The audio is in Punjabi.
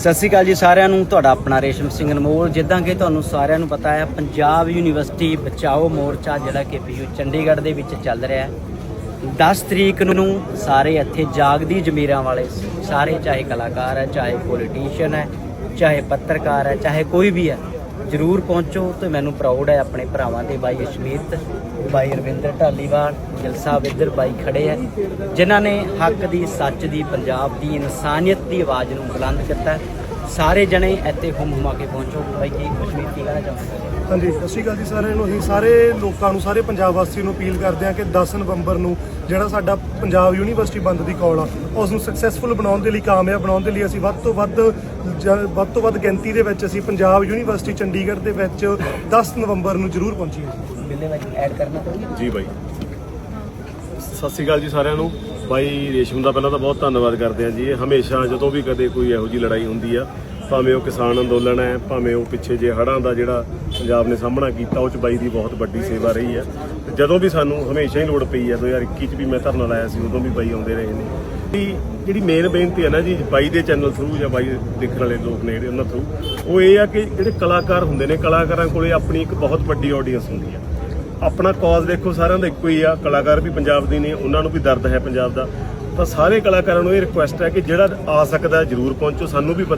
ਸਤਿ ਸ਼੍ਰੀ ਅਕਾਲ ਜੀ ਸਾਰਿਆਂ ਨੂੰ। ਤੁਹਾਡਾ ਆਪਣਾ ਰੇਸ਼ਮ ਸਿੰਘ ਅਨਮੋਲ। ਜਿੱਦਾਂ ਕਿ ਤੁਹਾਨੂੰ ਸਾਰਿਆਂ ਨੂੰ ਪਤਾ ਹੈ, ਪੰਜਾਬ ਯੂਨੀਵਰਸਿਟੀ ਬਚਾਓ ਮੋਰਚਾ ਜਿਹੜਾ ਕਿ ਪੀਯੂ ਚੰਡੀਗੜ੍ਹ ਦੇ ਵਿੱਚ ਚੱਲ ਰਿਹਾ ਹੈ। 10 ਤਰੀਕ ਨੂੰ ਸਾਰੇ ਇੱਥੇ ਜਾਗਦੀ ਜ਼ਮੀਰਾਂ ਵਾਲੇ, ਸਾਰੇ ਚਾਹੇ ਕਲਾਕਾਰ ਹੈ, ਚਾਹੇ ਪੋਲੀਟੀਸ਼ੀਅਨ ਹੈ, ਚਾਹੇ ਪੱਤਰਕਾਰ ਹੈ, ਚਾਹੇ ਕੋਈ ਵੀ ਹੈ ਜਰੂਰ ਪਹੁੰਚੋ ਤੇ ਮੈਨੂੰ ਪ੍ਰਾਊਡ ਹੈ ਆਪਣੇ ਭਰਾਵਾਂ ਦੇ ਬਾਈ ਅਸ਼ਮੀਤ, ਬਾਈ ਰਵਿੰਦਰ ਢਾਲੀਵਾਲ ਗਿਲ ਸਾਹਿਬ ਇੱਧਰ ਬਾਈ ਖੜੇ ਹੈ, ਜਿਨ੍ਹਾਂ ਨੇ ਹੱਕ ਦੀ, ਸੱਚ ਦੀ, ਪੰਜਾਬ ਦੀ, ਇਨਸਾਨੀਅਤ ਦੀ ਆਵਾਜ਼ ਨੂੰ ਬੁਲੰਦ ਕੀਤਾ ਸਾਰੇ ਜਣੇ ਇੱਥੇ ਹੁਮ ਹੁਮਾ ਕੇ ਪਹੁੰਚੋ। ਬਾਈ ਕੀ ਅਸ਼ਮੀਤ ਕੀ ਕਹਿਣਾ ਚਾਹੁੰਦੇ ਹਾਂਜੀ ਸਤਿ ਸ਼੍ਰੀ ਅਕਾਲ ਜੀ ਸਾਰਿਆਂ ਨੂੰ। ਅਸੀਂ ਸਾਰੇ ਲੋਕਾਂ ਨੂੰ ਸਾਰੇ ਪੰਜਾਬ ਵਾਸੀਆਂ ਨੂੰ ਅਪੀਲ ਕਰਦੇ ਹਾਂ ਕਿ 10 ਨਵੰਬਰ ਨੂੰ ਜਿਹੜਾ ਸਾਡਾ ਪੰਜਾਬ ਯੂਨੀਵਰਸਿਟੀ ਬੰਦ ਦੀ ਕਾਲ ਆ ਉਸ ਨੂੰ ਸਕਸੈਸਫੁਲ ਬਣਾਉਣ ਦੇ ਲਈ ਕਾਮਯਾਬ ਬਣਾਉਣ ਦੇ ਲਈ ਅਸੀਂ ਵੱਧ ਤੋਂ ਵੱਧ ਜ- ਵੱਧ ਤੋਂ ਵੱਧ ਗਿਣਤੀ ਦੇ ਵਿੱਚ ਅਸੀਂ ਪੰਜਾਬ ਯੂਨੀਵਰਸਿਟੀ ਚੰਡੀਗੜ੍ਹ ਦੇ ਵਿੱਚ 10 ਨਵੰਬਰ ਨੂੰ ਜ਼ਰੂਰ ਪਹੁੰਚੀਏ। ਬਿੱਲੇ ਬਾਈ ਐਡ ਕਰਨਾ ਚਾਹੁੰਦੇ ਜੀ ਬਾਈ। ਸਤਿ ਸ਼੍ਰੀ ਅਕਾਲ ਜੀ ਸਾਰਿਆਂ ਨੂੰ। ਬਾਈ ਰੇਸ਼ਮ ਦਾ ਪਹਿਲਾਂ ਤਾਂ ਬਹੁਤ ਧੰਨਵਾਦ ਕਰਦੇ ਹਾਂ ਜੀ। ਇਹ ਹਮੇਸ਼ਾ ਜਦੋਂ ਵੀ ਕਦੇ ਕੋਈ ਇਹੋ ਜੀ ਲੜਾਈ ਹੁੰਦੀ ਆ, ਭਾਵੇਂ ਉਹ ਕਿਸਾਨ ਅੰਦੋਲਨ ਹੈ, ਭਾਵੇਂ ਉਹ ਪਿੱਛੇ ਜੇ ਹੜ੍ਹਾਂ ਦਾ ਜਿਹੜਾ ਪੰਜਾਬ ਨੇ ਸਾਹਮਣਾ ਕੀਤਾ, ਉਹ ਚ ਬਾਈ ਦੀ ਬਹੁਤ ਵੱਡੀ ਸੇਵਾ ਰਹੀ ਹੈ ਤੇ ਜਦੋਂ ਵੀ ਸਾਨੂੰ ਹਮੇਸ਼ਾ ਹੀ ਲੋੜ ਪਈ ਹੈ 2021 ਚ ਵੀ ਮੈਂ ਧਰਨਾ ਲਾਇਆ ਸੀ, ਉਦੋਂ ਵੀ ਬਾਈ ਆਉਂਦੇ ਰਹੇ ਨੇ। ਵੀ ਜਿਹੜੀ ਮੇਨ ਬੇਨਤੀ ਹੈ ਨਾ ਜੀ, ਬਾਈ ਦੇ ਚੈਨਲ ਥਰੂ ਜਾਂ ਬਾਈ ਦੇਖਣ ਵਾਲੇ ਲੋਕ ਨੇ ਜਿਹੜੇ ਉਹਨਾਂ ਥਰੂ ਉਹ ਇਹ ਆ ਕਿ ਜਿਹੜੇ ਕਲਾਕਾਰ ਹੁੰਦੇ ਨੇ, ਕਲਾਕਾਰਾਂ ਕੋਲੇ ਆਪਣੀ ਇੱਕ ਬਹੁਤ ਵੱਡੀ ਆਡੀਅנס ਹੁੰਦੀ ਆ। ਆਪਣਾ ਕਾਜ਼ ਦੇਖੋ ਸਾਰਿਆਂ ਦਾ ਇੱਕੋ ਹੀ ਆ। ਕਲਾਕਾਰ ਵੀ ਪੰਜਾਬ ਦੇ ਨੇ, ਉਹਨਾਂ ਨੂੰ ਵੀ ਦਰਦ ਹੈ ਪੰਜਾਬ ਦਾ। ਤਾਂ ਸਾਰੇ ਕਲਾਕਾਰਾਂ ਨੂੰ ਇਹ ਰਿਕੁਐਸਟ ਹੈ ਕਿ ਜਿਹੜਾ ਆ ਸਕਦਾ ਜਰੂਰ ਪਹੁੰਚੋ, ਸਾਨੂੰ ਵੀ ਪਤਾ